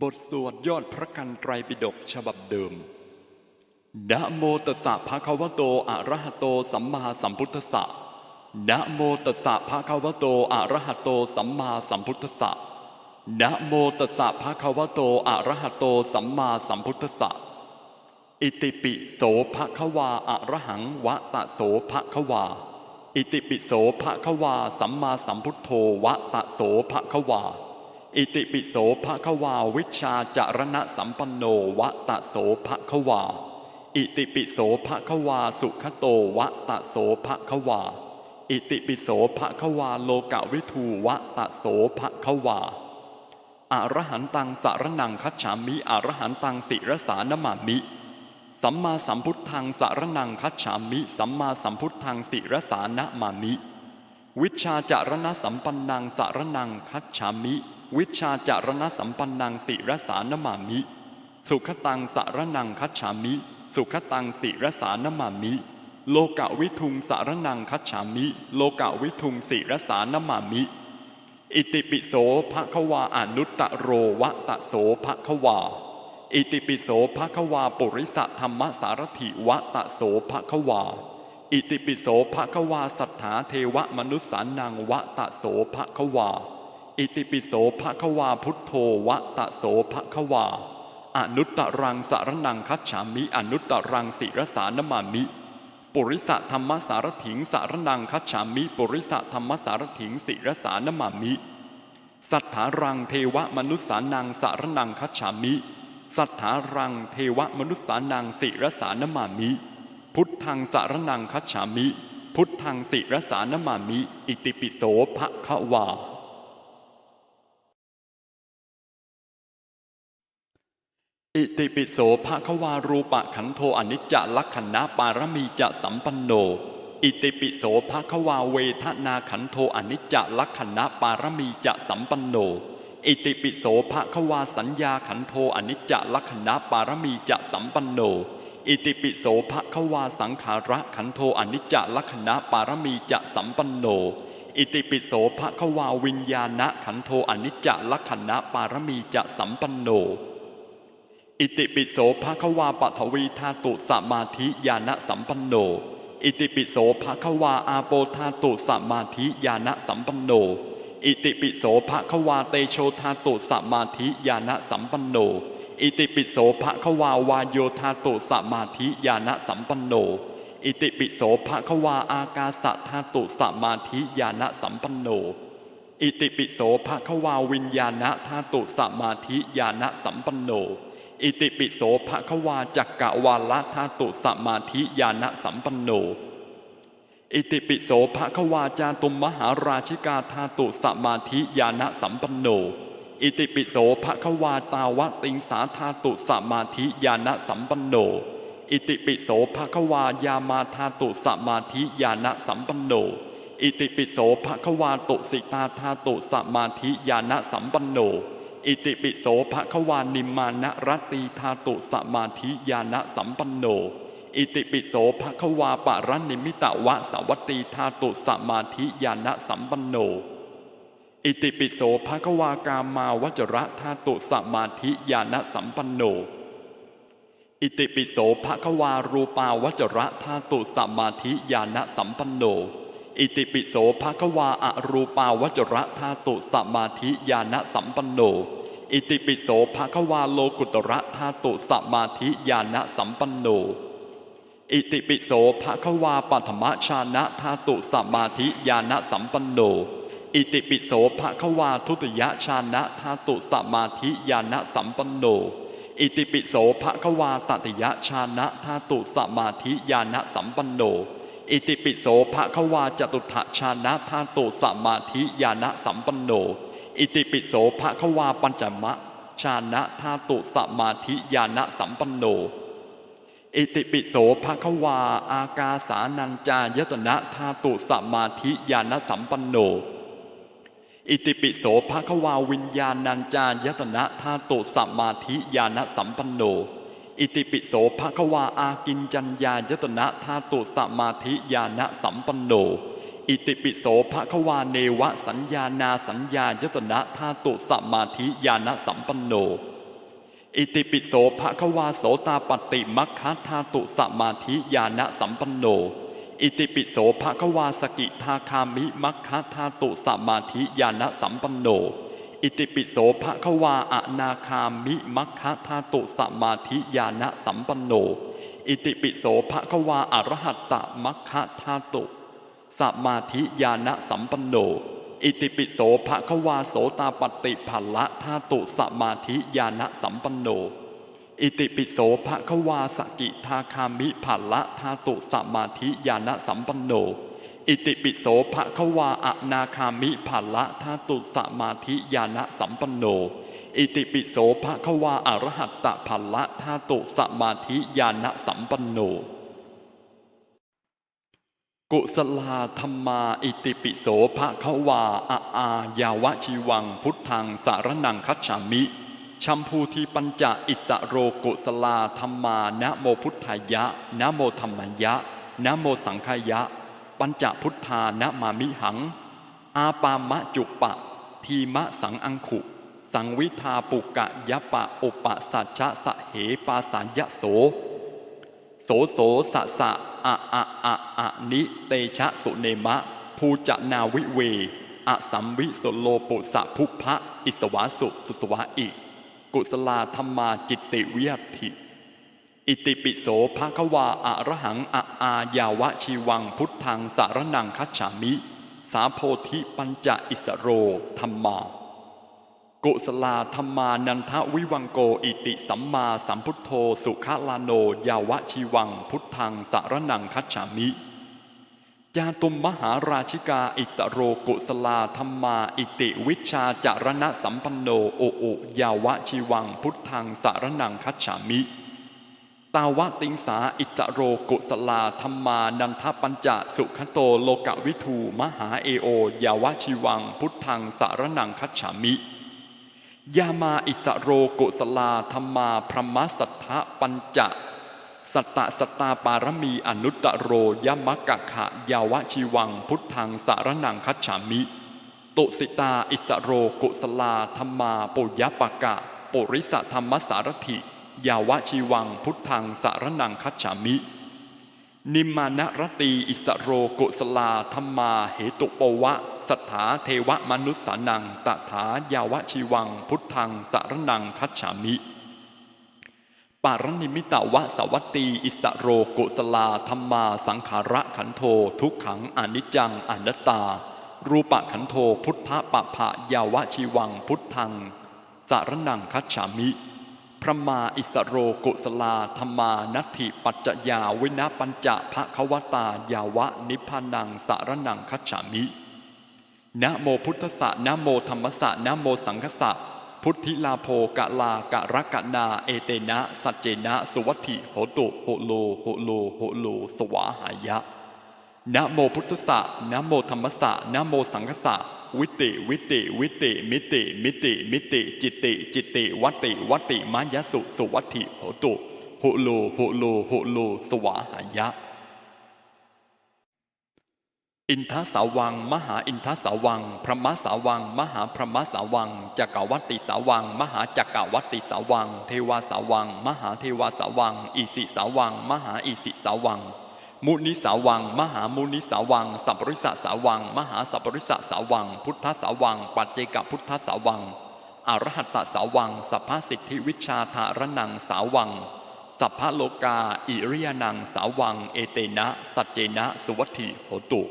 บทสวดยอดพระกันไตรปิฎกฉบับเดิม นะโมตัสสะภะคะวะโต อะระหะโต สัมมาสัมพุทธัสสะ นะโมตัสสะภะคะวะโต อะระหะโต สัมมาสัมพุทธัสสะ นะโมตัสสะภะคะวะโต อะระหะโต สัมมาสัมพุทธัสสะ อิติปิโสภะคะวา อะระหังวะตะโสภะคะวา อิติปิโสภะคะวา สัมมาสัมพุทโธวะตะโสภะคะวา อิติปิโสภะคะวาวิชาจารณะสัมปันโนวะตะโสภะคะวา อิติปิโสภะคะวาสุขโตวะตะโสภะคะวา อิติปิโสภะคะวาโลกวิทูวะตะโสภะคะวาอรหันตังสารนังคัจฉามิอรหันตังสิรสานมามิ สัมมาสัมพุทธังสารนังคัจฉามิ สัมมาสัมพุทธังสิรสานะมามิ วิชาจารณะสัมปันนังสารนังคัจฉามิ วิชาจารณสัมปันนังสิรสานมามิ สุขตังสารนังคัจฉามิ สุขตังสิรสานมามิ โลกวิทุงสารนังคัจฉามิ โลกวิทุงสิรสานมามิ อิติปิโสภะคะวาอนุตตะโรวะตะโสภะคะวา อิติปิโสภะคะวาปุริสธรรมสารถิวะตะโสภะคะวา อิติปิโสภะคะวาสัทธาเทวมนุสสานังวะตะโสภะคะวา อิติปิโสภะคะวาพุทโธวะตะโสภะคะวา อนุตตรังสารนังคัจฉามิอนุตตรังสิรสานมามิ ปุริสธรรมสารถิงสารนังคัจฉามิปุริสธรรมสารถิงสิรสานมามิ สัทธารังเทวมนุสสานังสารนังคัจฉามิ สัทธารังเทวมนุสสานังสิรสานมามิ พุทธังสารนังคัจฉามิ พุทธังสิรสานมามิ อิติปิโสภะคะวา อิติปิโสภะคะวารูปะขันโทอนิจจลักขณะปารมีจะสัมปันโน อิติปิโสภะคะวาเวทนาขันโทอนิจจลักขณะปารมีจะสัมปันโน อิติปิโสภะคะวาสัญญาขันโทอนิจจลักขณะปารมีจะสัมปันโน อิติปิโสภะคะวาสังขาระขันโทอนิจจลักขณะปารมีจะสัมปันโน อิติปิโสภะคะวาวิญญาณขันโทอนิจจลักขณะปารมีจะสัมปันโน อิติปิโสภะคะวาปัทวีธาตุสมาธิญาณสัมปันโน อิติปิโสภะคะวาอาโปธาตุสมาธิญาณสัมปันโน อิติปิโสภะคะวาเตโชธาตุสมาธิญาณสัมปันโน อิติปิโสภะคะวาวาโยธาตุสมาธิญาณสัมปันโน อิติปิโสภะคะวาอากาสะธาตุสมาธิญาณสัมปันโน อิติปิโสภะคะวาวิญญาณธาตุสมาธิญาณสัมปันโน อิติปิโสภะควาจักกะวาลธาตุสมาธิญาณสัมปันโน อิติปิโสภะควาจาตุมมหาราชิกาธาตุสมาธิญาณสัมปันโน อิติปิโสภะควาตาวะติงสาธาตุสมาธิญาณสัมปันโน อิติปิโสภะควายามาธาตุสมาธิญาณสัมปันโน อิติปิโสภะควาตุสิตาธาตุสมาธิญาณสัมปันโน อิติปิโสภะคะวานิมานะรัตตีธาตุสมาธิญาณสัมปันโน อิติปิโสภะคะวาปะรันนิมิตะวะสาวัตตีธาตุสมาธิญาณสัมปันโน อิติปิโสภะคะวากามาวจระธาตุสมาธิญาณสัมปันโน อิติปิโสภะคะวารูปาวจระธาตุสมาธิญาณสัมปันโน อิติปิโสภะคะวาอรูปาวจระธาตุสมาธิญาณสัมปันโน อิติปิโสภะคะวาโลกุตระธาตุสมาธิญาณสัมปันโน อิติปิโสภะคะวาปัทมชานะธาตุสมาธิญาณสัมปันโน อิติปิโสภะคะวาทุติยชานะธาตุสมาธิญาณสัมปันโน อิติปิโสภะคะวาตติยชานะธาตุสมาธิญาณสัมปันโน อิติปิโสภะควาจตุถชานะธาตุสมาธิญาณสัมปันโน อิติปิโสภะควาปัญจมะ ชานะธาตุสมาธิญาณสัมปันโน อิติปิโสภะควา อากาสานัญจายตนะธาตุสมาธิญาณสัมปันโน อิติปิโสภะควาวิญญาณัญจายตนะธาตุสมาธิญาณสัมปันโน อิติปิโสภะคะวาอากินจัญญายตนะธาตุสมาธิญาณสัมปันโน อิติปิโสภะคะวาเนวะสัญญานาสัญญายตนะธาตุสมาธิญาณสัมปันโน อิติปิโสภะคะวาโสตาปฏิมัคคธาตุสมาธิญาณสัมปันโน อิติปิโสภะคะวาสกิทาคามิมัคคธาตุสมาธิญาณสัมปันโน อิติปิโสภะคะวาอนาคามิมัคคธาตุสมาธิญาณสัมปันโน อิติปิโสภะคะวาอรหัตตมัคคธาตุสมาธิญาณสัมปันโน อิติปิโสภะคะวาโสตาปฏิภละธาตุสมาธิญาณสัมปันโน อิติปิโสภะคะวาสกิทาคามิภละธาตุสมาธิญาณสัมปันโน อิติปิโสภะควาอนาคามิภละธาตุสมาธิญาณสัมปันโน อิติปิโสภะควาอรหัตตภละธาตุสมาธิญาณสัมปันโน กุศลาธรรมา อิติปิโสภะควาอะอายาวชีวังพุทธังสารนังคัจฉามิชัมพูทีปัญจอิสโรกุศลาธรรมานะโมพุทธายะนะโมธรรมายะนะโมสังขายะ ปัญจพุทธานะมามิหัง อาปามะจุปะ ทีมะสังอังขุ สังวิทาปุกะยะปะอุปสัจจะสะเหปาสายะโส โสโสสะสะอะอะอะอะนิเตชะสุเนมะ ภูจะนาวิเวอะสัมวิสโลปุสะภุพะอิสวาสุสุสวะอิ กุศลาธรรมาจิตติวิยัตถิ อิติปิโสภะคะวาอะระหังอะอายาวะชีวังพุทธังสารนังคัจฉามิ สาโพธิปัญจอิสโรธรรมา กุศลาธรรมานันทวิวังโกอิติสัมมาสัมพุทโธสุขลาโนยาวะชีวังพุทธังสารนังคัจฉามิจาตุมมหาราชิกาอิสโรกุศลาธรรมาอิติวิชชาจารณะสัมปันโนโอโอยาวะชีวังพุทธังสารนังคัจฉามิ ตาวะติงสาอิสโรกุสลาธรรมานันทปัญจสุขโตโลกวิทูมหาเอโอยาวะชีวัง พุทธังสารนังคัจฉามิยามาอิสโรกุสลาธรรมาพรหมสัทธะปัญจสัตตสตตาปารมีอนุตตโรยมกะขะยาวะชีวัง พุทธังสารนังคัจฉามิตุสิตาอิสโรกุสลาธรรมาปุยปะกะปุริสธรรมสารถิ ยาวะชีวังพุทธังสารนังคัจฉามิ นิมมานรตีอิสโรโกสลาธรรมาเหตุปวะ สัทธาเทวมนุสสานังตถายาวะชีวังพุทธังสารนังคัจฉามิ ปารนิมิตาวะสวัตตีอิสโรโกสลาธรรมาสังขาระขันโททุกขังอนิจจังอนัตตา รูปะขันโทพุทธะปะภะยาวะชีวังพุทธังสารนังคัจฉามิ พระมาอิสโรกุสลาธรรมานัตถิปัจจยาวินาปัญจะภะควตายาวะนิพพานังสารนังคัจฉามินะโมพุทธะนะโมธรรมสะนะโมสังฆะพุทธิลาโภกะลากะรักะนา เอเตนะ สัจเจนะ สุวัตถิโหตุโหโลโหโลโหโล สวาหายะนะโมพุทธะนะโมธรรมสะนะโมสังฆะ วิติวิติวิติมิติ มิติ มิติ จิตติจิตติวัตติวัตติมายสุสุวัตถิโหตุโหโลโหโลโหโลสวาหายะ อินทสาวัง มหาอินทสาวัง พระมสาวัง มหาพระมสาวังจักรวัตติสาวัง มหาจักรวัตติสาวัง เทวาสาวัง มหาเทวาสาวังอิสิสาวัง มหาอิสิสาวัง มุนิสาวัง มหามุนิสาวัง สัพปริสสาวัง มหาสัพปริสสาวัง พุทธสาวัง ปัจเจกพุทธสาวัง อรหัตตสาวัง สัพพสิทธิวิชาธารนังสาวัง สัพพโลกา อิริยนังสาวัง เอเตนะ สัจเจนะ สุวัตถิโหตุ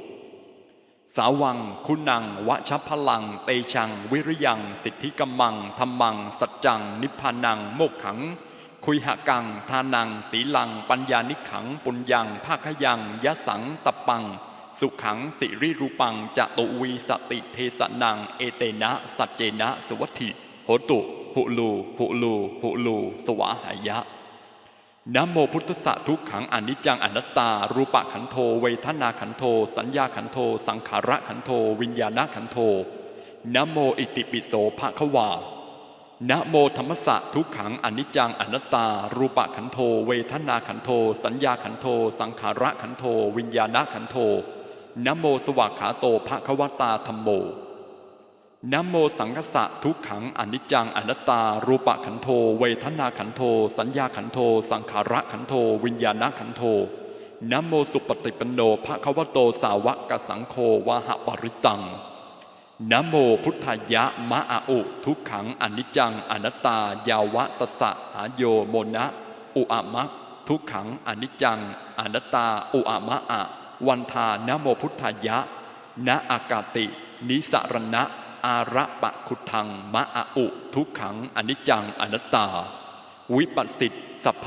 สาวัง คุณังวชพลัง เตชัง วิริยัง สิทธิกัมมังธรรมัง สัจจัง นิพพานัง โมกขัง คุยหกัง ทานัง สีลัง ปัญญานิขัง ปุญญัง ภาคยัง ยะสังตปปัง สุขัง สิริรูปัง จะตุวีสติเทสนัง เอเตนะ สัจเจนะ สวัติโหตุหุลูหุลูหุลูสวาหายะนะโมพุทธะทุกขังอนิจจังอนัตตา รูปะขันโท เวทนาขันโท สัญญาขันโท สังขาระขันโท วิญญาณขันโทนะโมอิติปิโสภะคะวา นะโมธรรมสะทุกขังอนิจจังอนัตตา รูปะขันโท เวทนาขันโท สัญญาขันโท สังขาระขันโท วิญญาณขันโทนะโมสวากขาโตภะคะวตาธรรมโมนะโมสังคสะทุกขังอนิจจังอนัตตา รูปะขันโท เวทนาขันโท สัญญาขันโท สังขาระขันโท วิญญาณขันโทนะโมสุปฏิปันโนภะคะวโตสาวกสังโฆวาหะปริตัง นะโมพุทธายะมะอาอุทุกขังอนิจจังอนัตตายาวะตสสะหาโยโมนะอุอะมะทุกขังอนิจจังอนัตตาอุอะมะอะวันทานะโมพุทธายะนะอากาติ นิสรณะอาระปะคุทังมะอาอุ ทุกขังอนิจจังอนัตตา วิปัสสิตสัพพ